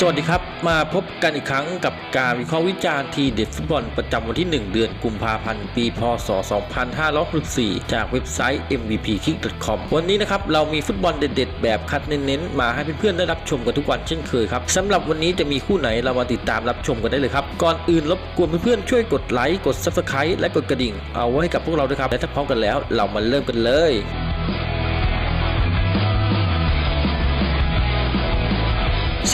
สวัสดีครับ มาพบกันอีกครั้งกับการวิเคราะห์วิจารณ์ทีเด็ดฟุตบอลประจำวันที่ 1 เดือนกุมภาพันธ์ ปีพศ 2564 จากเว็บไซต์ mvpkick.com วันนี้นะครับ เรามีฟุตบอลเด็ด ๆ แบบคัดเน้น ๆ มาให้เพื่อนๆได้รับชมกันทุกวันเช่นเคยครับสำหรับวันนี้จะมีคู่ไหนเรามาติดตามรับชมกันได้เลยครับ ก่อนอื่นรบกวนเพื่อนๆช่วยกดไลค์กด subscribe และกดกระดิ่ง เอาไว้ให้กับพวกเราด้วยครับและถ้าพร้อมกันแล้ว เรามาเริ่มกันเลย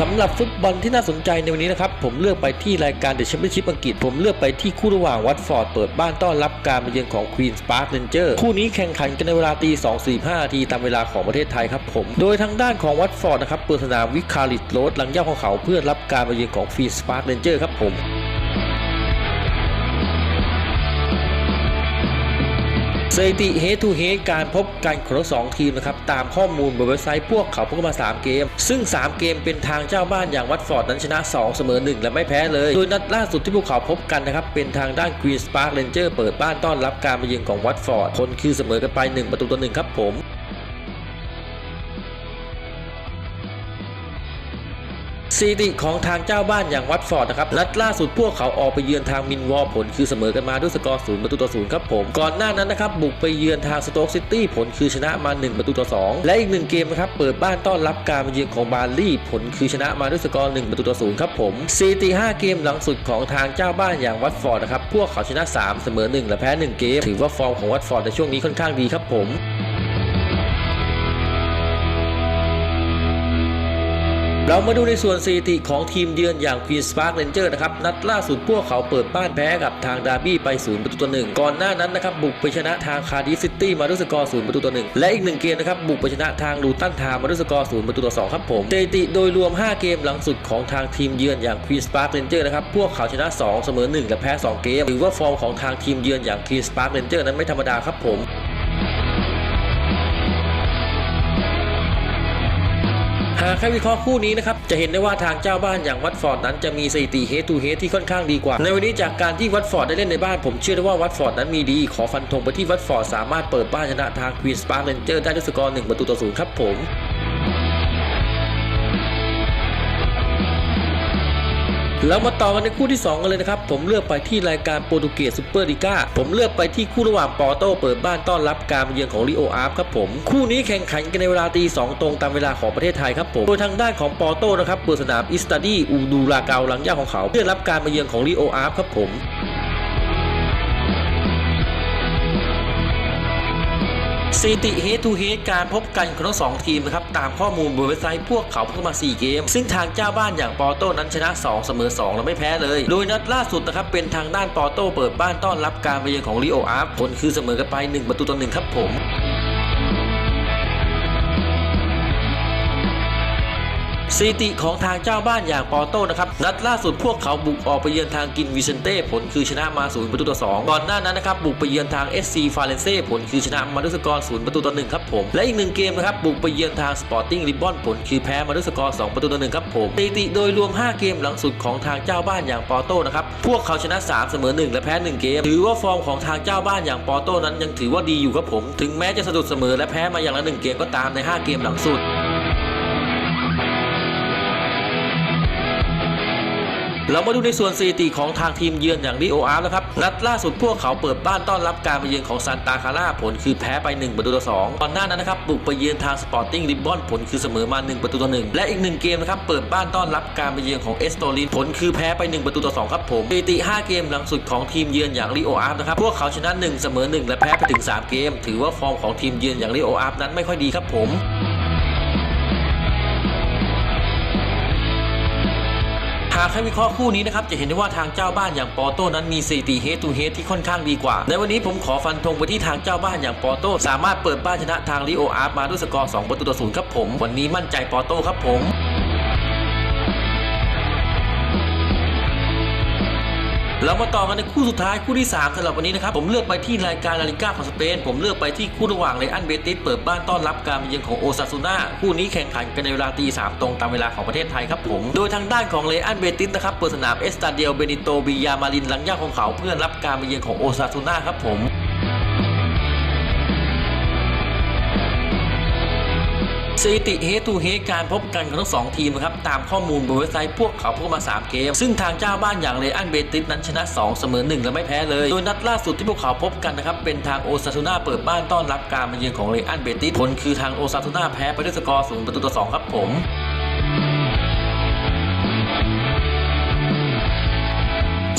สำหรับฟุตบอลที่น่าสนใจในวันนี้นะครับ ผมเลือกไปที่รายการเดอะแชมเปี้ยนชิพอังกฤษ ผมเลือกไปที่คู่ระหว่างวัตฟอร์ดเปิดบ้านต้อนรับการมาเยือนของควีนส์พาร์คเรนเจอร์คู่นี้แข่งขันกันในเวลาตี2.45ทีตามเวลาของประเทศไทยครับผม โดยทางด้านของวัตฟอร์ดนะครับเปิดสนามวิคาริตโรดหลังย่าของเขาเพื่อรับการมาเยือนของควีนส์พาร์คเรนเจอร์ครับผม สถิติ Head to Head การพบกันของทั้งสองทีมนะครับตามข้อมูลบนเว็บไซต์พวกเขาพบกันมา 3 เกม ซึ่ง 3 เกมเป็นทางเจ้าบ้านอย่างวัตฟอร์ดนั้นชนะ 2 เสมอ 1 และไม่แพ้เลย โดยนัดล่าสุดที่พวกเขาพบกันนะครับเป็นทางด้าน Queen's Park Ranger เปิดบ้านต้อนรับการมาเยือนของวัตฟอร์ดผลคือเสมอกันไป 1 ประตูต่อ1ครับผม สถิติของทางเจ้าบ้านอย่างวัตฟอร์ดนะครับนัดล่าสุดพวกเขาออกไปเยือนทางมินวอลผลคือเสมอกันมาด้วยสกอร์ศูนย์ประตูต่อศูนย์ครับผมก่อนหน้านั้นนะครับบุกไปเยือนทางสโต๊กซิตี้ผลคือชนะมา 1 ประตูต่อ 2 และอีกหนึ่งเกมนะครับเปิดบ้านต้อนรับการมาเยือนของบาร์ลี่ผลคือชนะมาด้วยสกอร์1ประตูต่อศูนย์ครับผมสถิติ5เกมหลังสุดของทางเจ้าบ้านอย่างวัตฟอร์ดนะครับพวกเขาชนะ 3 เสมอ 1 และแพ้ 1 เกม ถือว่าฟอร์มของวัตฟอร์ดในช่วงนี้ค่อนข้างดีครับผม เรามาดูในส่วนสถิติของทีมเยือนอย่าง Queen's Park Ranger นะครับ นัดล่าสุดพวกเขาเปิดบ้านแพ้กับทางดาร์บี้ไป0ประตูต่อหนึ่งก่อนหน้านั้นนะครับ บุกไปชนะทางคาร์ดิฟซิตี้มาด้วยสกอร์0ประตูต่อหนึ่งและอีกหนึ่งเกมนะครับ บุกไปชนะทางลูตันทามมาด้วยสกอร์0ประตูต่อ2ครับผมสถิติโดยรวม 5 เกมหลังสุดของทางทีมเยือนอย่าง Queen's Park Ranger นะครับพวกเขาชนะ 2 เสมอ 1 และแพ้ 2 เกมถือว่าฟอร์มของทางทีมเยือนอย่าง Queen's Park Ranger นั้นไม่ธรรมดาครับผม หากให้วิเคราะห์คู่นี้นะครับจะเห็นได้ว่าทางเจ้าบ้านอย่างวัตฟอร์ดนั้นจะมีสถิติเฮตูเฮที่ค่อนข้างดีกว่า ในวันนี้จากการที่วัตฟอร์ดได้เล่นในบ้านผมเชื่อได้ว่าวัตฟอร์ดนั้นมีดี ขอฟันธงไปที่วัตฟอร์ดสามารถเปิดบ้านชนะทางควีนสปาร์เรนเจอร์ได้ด้วยสกอร์หนึ่งประตูต่อศูนย์ครับผม แล้วมาต่อกันในคู่ที่ 2 กันเลยนะครับ ผมเลือกไปที่รายการโปรตุเกสซูเปอร์ลีกาผมเลือกไปที่คู่ระหว่างปอร์โตเปิดบ้านต้อนรับการมาเยือนของลิโออาร์ฟครับผม คู่นี้แข่งขันกันในเวลาตี2ตรงตามเวลาของประเทศไทยครับผม โดยทางด้านของปอร์โตนะครับเปิดสนามอิสตาดีอูดูลาเกาหลังย่าของเขาเพื่อรับการมาเยือนของลิโออาร์ฟครับผม สถิติเฮตูเฮตการพบกันของทั้งสองทีมนะครับตามข้อมูลบนเว็บไซต์พวกเขาเพิ่งมา 4 เกม ซึ่งทางเจ้าบ้านอย่างปอร์โต้นั้นชนะ 2 เสมอ 2 และไม่แพ้เลย โดยนัดล่าสุดนะครับเป็นทางด้านปอร์โต้เปิดบ้านต้อนรับการไปเยือนของลิโออาร์ผลคือเสมอกันไป 1 ประตูต่อ1ครับผม สถิติของทางเจ้าบ้านอย่างปอร์โต้นะครับนัดล่าสุดพวกเขาบุกออกไปเยือนทางกินวิเซนเต้ผลคือชนะมา0ประตูต่อ2ก่อนหน้านั้นนะครับบุกไปเยือนทาง SC ฟาเรนเซ่ผลคือชนะมาด้วยสกอร์0ประตูต่อ1ครับผมและอีกหนึ่งเกมนะครับบุกไปเยือนทางสปอร์ติ้งริบบอนผลคือแพ้มาด้วยสกอร์2ประตูต่อ1ครับผมสถิติโดยรวม 5 เกมหลังสุดของทางเจ้าบ้านอย่างปอร์โต้นะครับพวกเขาชนะ 3 เสมอ 1 และแพ้ 1 เกม ถือว่าฟอร์มของทางเจ้าบ้านอย่างปอร์โต้นั้นยังถือว่าดีอยู่ครับผม ถึงแม้จะสะดุดเสมอและแพ้มาอย่างละหนึ่งเกมก็ตามใน 5 เกมหลังสุด เรามาดูในส่วนสถิติของทางทีมเยือนอย่างริโออาร์นะครับนัดล่าสุดพวกเขาเปิดบ้านต้อนรับการมาเยือนของซานตาคาร่าผลคือแพ้ไป1ประตูต่อ2ก่อนหน้านั้นนะครับบุกไปเยือนทางสปอร์ติ้งริบบอนผลคือเสมอมา 1 ประตูต่อ1และอีก 1 เกมนะครับเปิดบ้านต้อนรับการมาเยือนของเอสโตลินผลคือแพ้ไป 1 ประตูต่อ2ครับผมสถิติ 5 เกมหลังสุดของทีมเยือนอย่างริโออาร์นะครับพวกเขาชนะ 1 เสมอ 1 และแพ้ไปถึง 3 เกม ถือว่าฟอร์มของทีมเยือนอย่างริโออาร์นั้นไม่ค่อยดีครับผมากให้วิเคราะห์คู่นี้นะครับจะเห็นได้ว่าทางเจ้าบ้านอย่างปอโต้นั้นมีสถิติเฮดทูเฮดที่ค่อนข้างดีกว่า ในวันนี้ผมขอฟันธงไปที่ทางเจ้าบ้านอย่างปอโต้สามารถเปิดบ้านชนะทางลิโออาร์มาด้วยสกอร์2ประตูต่อศูนย์ครับผม วันนี้มั่นใจปอโต้ครับผม เรามาต่อกันในคู่สุดท้ายคู่ที่ 3สำหรับวันนี้นะครับ ผมเลือกไปที่รายการลาลิก้าของสเปน ผมเลือกไปที่คู่ระหว่างเลอันเบติสเปิดบ้านต้อนรับการมาเยือนของโอซาซูน่าคู่นี้แข่งขันกันในเวลาตีสามตรงตามเวลาของประเทศไทยครับผมโดยทางด้านของเลอันเบติสนะครับเปิดสนามเอสตาเดียลเบนิโตบิยามารินหลังย่าของเขาเพื่อรับการมาเยือนของโอซาซูน่าครับผม สถิติเฮตูเฮการพบกันของทั้งสองทีมนะครับตามข้อมูลบนเว็บไซต์พวกเขาพบมา 3 เกม ซึ่งทางเจ้าบ้านอย่างเลอันเบติสนั้นชนะ 2 เสมอ 1 และไม่แพ้เลย โดยนัดล่าสุดที่พวกเขาพบกันนะครับเป็นทางโอซาซูน่าเปิดบ้านต้อนรับการมาเยือนของเลอันเบติสผลคือทางโอซาซูน่าแพ้ไปด้วยสกอร์0ประตูต่อ2ครับผม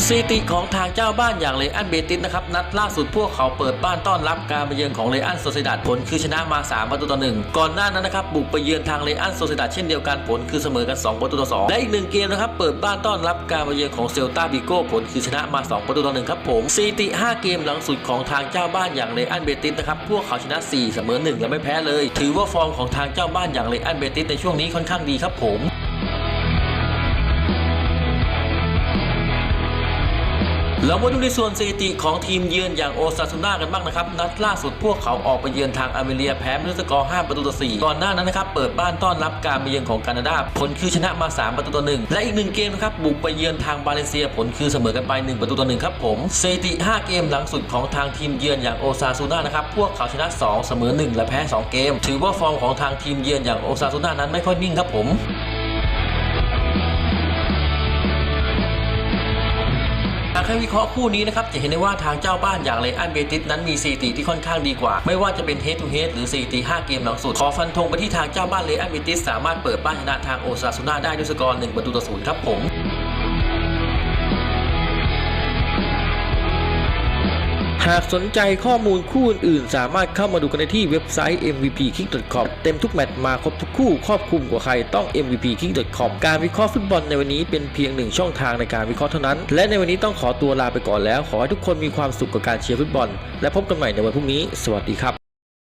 สถิติของทางเจ้าบ้านอย่างเลอันเบติสนะครับนัดล่าสุดพวกเขาเปิดบ้านต้อนรับการมาเยือนของเลอันโซเซดัดผลคือชนะมา 3 ประตูต่อหนึ่งก่อนหน้านั้นนะครับบุกไปเยือนทางเลอันโซเซดัดเช่นเดียวกันผลคือเสมอกัน 2 ประตูต่อ2และอีกหนึ่งเกมนะครับเปิดบ้านต้อนรับการมาเยือนของเซลตาบิโก้ผลคือชนะมา 2 ประตูต่อหนึ่งครับผมสถิติ 5 เกมหลังสุดของทางเจ้าบ้านอย่างเลอันเบติสนะครับพวกเขาชนะ 4 เสมอ1และไม่แพ้เลย ถือว่าฟอร์มของทางเจ้าบ้านอย่างเลอันเบติสในช่วงนี้ค่อนข้างดีครับผม เรามาดูในส่วนสถิติของทีมเยือนอย่างโอซาซูน่ากันบ้างนะครับ นัดล่าสุดพวกเขาออกไปเยือนทางอาร์เมเนียแพ้ด้วยสกอร์5ประตูต่อ4ก่อนหน้านั้นนะครับ เปิดบ้านต้อนรับการมาเยือนของแคนาดา ผลคือชนะมา 3 ประตูต่อ1และอีกหนึ่งเกมนะครับ บุกไปเยือนทางบาเลเซีย ผลคือเสมอกันไป 1 ประตูต่อ1ครับผมสถิติ 5 เกมหลังสุดของทางทีมเยือนอย่างโอซาซูน่านะครับ พวกเขาชนะ 2 เสมอ 1 และแพ้ 2 เกม ถือว่าฟอร์มของทางทีมเยือนอย่างโอซาซูน่านั้นไม่ค่อยนิ่งครับผมากให้วิเคราะห์คู่นี้นะครับจะเห็นได้ว่าทางเจ้าบ้านอย่างเลอันเบติสนั้นมีสถิติที่ค่อนข้างดีกว่า ไม่ว่าจะเป็นเฮดทูเฮดหรือสถิติ5เกมหลังสุด ขอฟันธงไปที่ทางเจ้าบ้านเลอันเบติสสามารถเปิดบ้านชนะทางโอซาซูน่าได้ด้วยสกอร์1ประตูต่อศูนย์ครับผม หากสนใจข้อมูลคู่อื่นๆสามารถเข้ามาดูกันได้ที่เว็บไซต์ mvpkick.com เต็มทุกแมตช์มาครบทุกคู่ครอบคลุมกว่าใครต้อง mvpkick.com การวิเคราะห์ฟุตบอลในวันนี้เป็นเพียงหนึ่งช่องทางในการวิเคราะห์เท่านั้น และในวันนี้ต้องขอตัวลาไปก่อนแล้ว ขอให้ทุกคนมีความสุขกับการเชียร์ฟุตบอล และพบกันใหม่ในวันพรุ่งนี้ สวัสดีครับ